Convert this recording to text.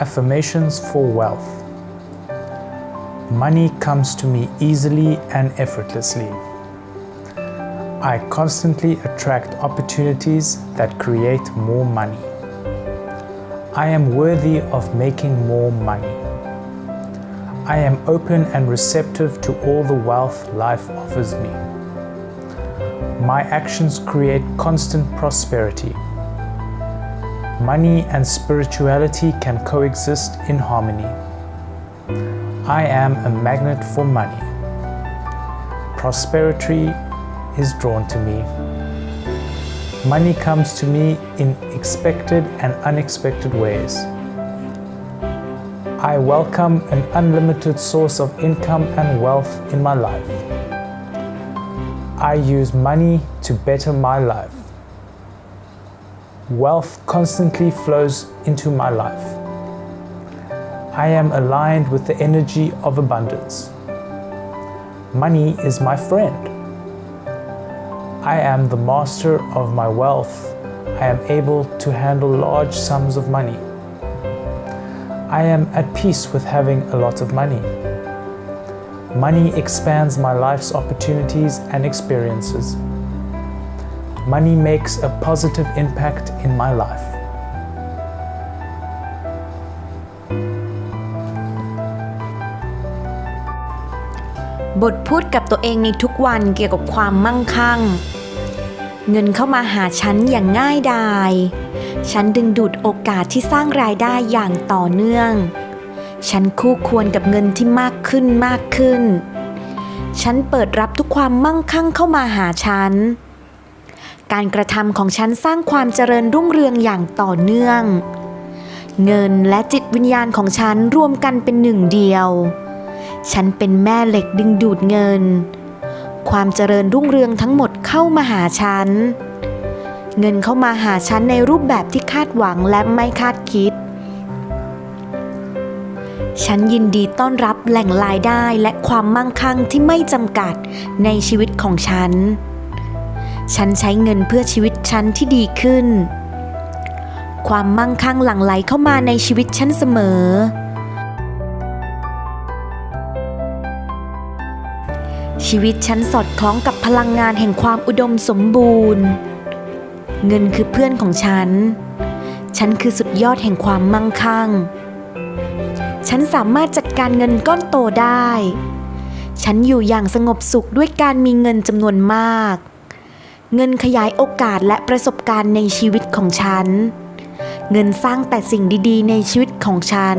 Affirmations for wealth. Money comes to me easily and effortlessly. I constantly attract opportunities that create more money. I am worthy of making more money. I am open and receptive to all the wealth life offers me. My actions create constant prosperity. Money and spirituality can coexist in harmony. I am a magnet for money. Prosperity is drawn to me. Money comes to me in expected and unexpected ways. I welcome an unlimited source of income and wealth in my life. I use money to better my life. Wealth constantly flows into my life. I am aligned with the energy of abundance. Money is my friend. I am the master of my wealth. I am able to handle large sums of money. I am at peace with having a lot of money. Money expands my life's opportunities and experiences. Money makes a positive impact in my life. บทพูดกับตัวเองในทุกวันเกี่ยวกับความมั่งคั่ง เงินเข้ามาหาฉันอย่างง่ายดาย ฉันดึงดูดโอกาสที่สร้างรายได้อย่างต่อเนื่อง ฉันคู่ควรกับเงินที่มากขึ้นมากขึ้น ฉันเปิดรับทุกความมั่งคั่งเข้ามาหาฉัน การกระทำของฉันสร้างความเจริญรุ่งเรืองอย่างต่อเนื่อง เงินและจิตวิญญาณของฉันรวมกันเป็นหนึ่งเดียว ฉันเป็นแม่เหล็กดึงดูดเงิน ความเจริญรุ่งเรืองทั้งหมดเข้ามาหาฉัน เงินเข้ามาหาฉันในรูปแบบที่คาดหวังและไม่คาดคิด ฉันยินดีต้อนรับแหล่งรายได้และความมั่งคั่งที่ไม่จำกัดในชีวิตของฉัน ฉันใช้เงินเพื่อชีวิตฉันที่ดีขึ้น ความมั่งคั่งหลั่งไหลเข้ามาในชีวิตฉันเสมอ ชีวิตฉันสอดคล้องกับพลังงานแห่งความอุดมสมบูรณ์ เงินคือเพื่อนของฉัน ฉันคือสุดยอดแห่งความมั่งคั่ง ฉันสามารถจัดการเงินก้อนโตได้ ฉันอยู่อย่างสงบสุขด้วยการมีเงินจำนวนมาก เงินขยายโอกาสและประสบการณ์ในชีวิตของฉัน เงินสร้างแต่สิ่งดีๆ ในชีวิตของฉัน